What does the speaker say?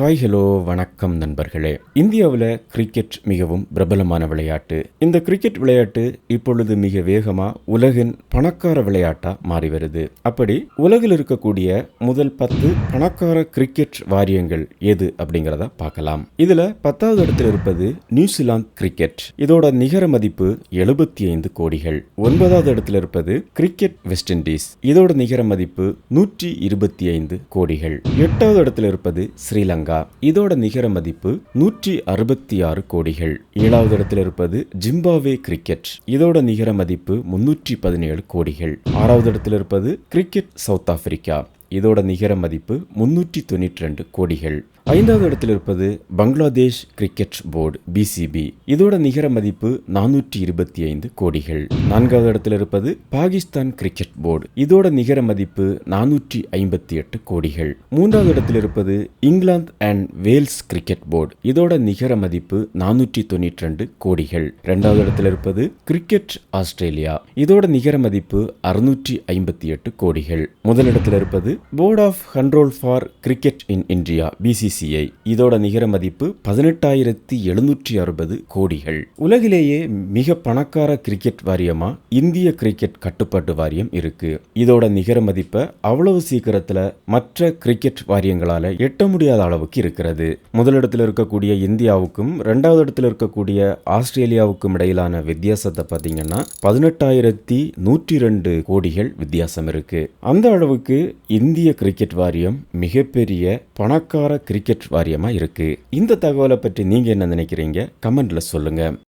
Hi hello வணக்கம் நண்பர்களே. இந்தியாவில் கிரிக்கெட் மிகவும் பிரபலமான விளையாட்டு. இந்த கிரிக்கெட் விளையாட்டு இப்பொழுது மிக வேகமாக உலகின் பணக்கார விளையாட்டாக மாறி வருது. அப்படி உலகில் இருக்கக்கூடிய முதல் பத்து பணக்கார கிரிக்கெட் வாரியங்கள் எது அப்படிங்கிறத பார்க்கலாம். இதில் பத்தாவது இடத்தில் இருப்பது நியூசிலாந்து கிரிக்கெட் இதோட நிகர மதிப்பு எழுபத்தி ஐந்து கோடிகள். ஒன்பதாவது இடத்தில் இருப்பது கிரிக்கெட் வெஸ்ட் இண்டீஸ் இதோட நிகர மதிப்பு நூற்றி இருபத்தி ஐந்து கோடிகள். எட்டாவது இடத்தில் இருப்பது ஸ்ரீலங்கா. இதோட நிகர மதிப்பு நூற்றி அறுபத்தி ஆறு கோடிகள். ஏழாவது இடத்தில் இருப்பது ஜிம்பாவே கிரிக்கெட். இதோட நிகர மதிப்பு முன்னூற்றி பதினேழு கோடிகள். ஆறாவது இடத்தில் இருப்பது கிரிக்கெட் சவுத் ஆப்பிரிக்கா. இதோட நிகர மதிப்பு முன்னூற்றி தொண்ணூற்றி ரெண்டு கோடிகள். ஐந்தாவது இடத்தில் இருப்பது பங்களாதேஷ் கிரிக்கெட் போர்டு பிசிபி இதோட நிகர மதிப்பு நானூற்றி இருபத்தி ஐந்து கோடிகள். நான்காவது இடத்தில் இருப்பது பாகிஸ்தான் கிரிக்கெட் போர்டு. இதோட நிகர மதிப்பு நானூற்றி ஐம்பத்தி எட்டு கோடிகள். மூன்றாவது இடத்தில் இருப்பது England and Wales cricket board. இதோட நிகர மதிப்பு நானூற்றி தொண்ணூற்றி ரெண்டு கோடிகள். இரண்டாவது இடத்தில் இருப்பது கிரிக்கெட் ஆஸ்திரேலியா. இதோட நிகர மதிப்பு அறுநூற்றி ஐம்பத்தி எட்டு கோடிகள். முதலிடத்தில் இருப்பது board of control for cricket in India BCCI இதோட நிகர மதிப்பு பதினெட்டாயிரத்தி எழுநூற்றி அறுபது கோடிகள். உலகிலேயே மிக பணக்கார கிரிக்கெட் வாரியமா இந்திய கிரிக்கெட் கட்டுப்பாட்டு வாரியம் இருக்கு. இதோட நிகர மதிப்பை அவ்வளவு சீக்கிரத்துல மற்ற கிரிக்கெட் வாரியங்களால எட்ட முடியாத அளவுக்கு இருக்கிறது. முதலிடத்தில் இருக்கக்கூடிய இந்தியாவுக்கும் இரண்டாவது இடத்தில் இருக்கக்கூடிய ஆஸ்திரேலியாவுக்கும் இடையிலான வித்தியாசத்தை பார்த்தீங்கன்னா பதினெட்டாயிரத்தி நூற்றி ரெண்டு கோடிகள் வித்தியாசம் இருக்கு. அந்த அளவுக்கு இந்த இந்திய கிரிக்கெட் வாரியம் மிகப்பெரிய பணக்கார கிரிக்கெட் வாரியமா இருக்கு. இந்த தகவலை பற்றி நீங்க என்ன நினைக்கிறீங்க? கமெண்ட்ல சொல்லுங்க.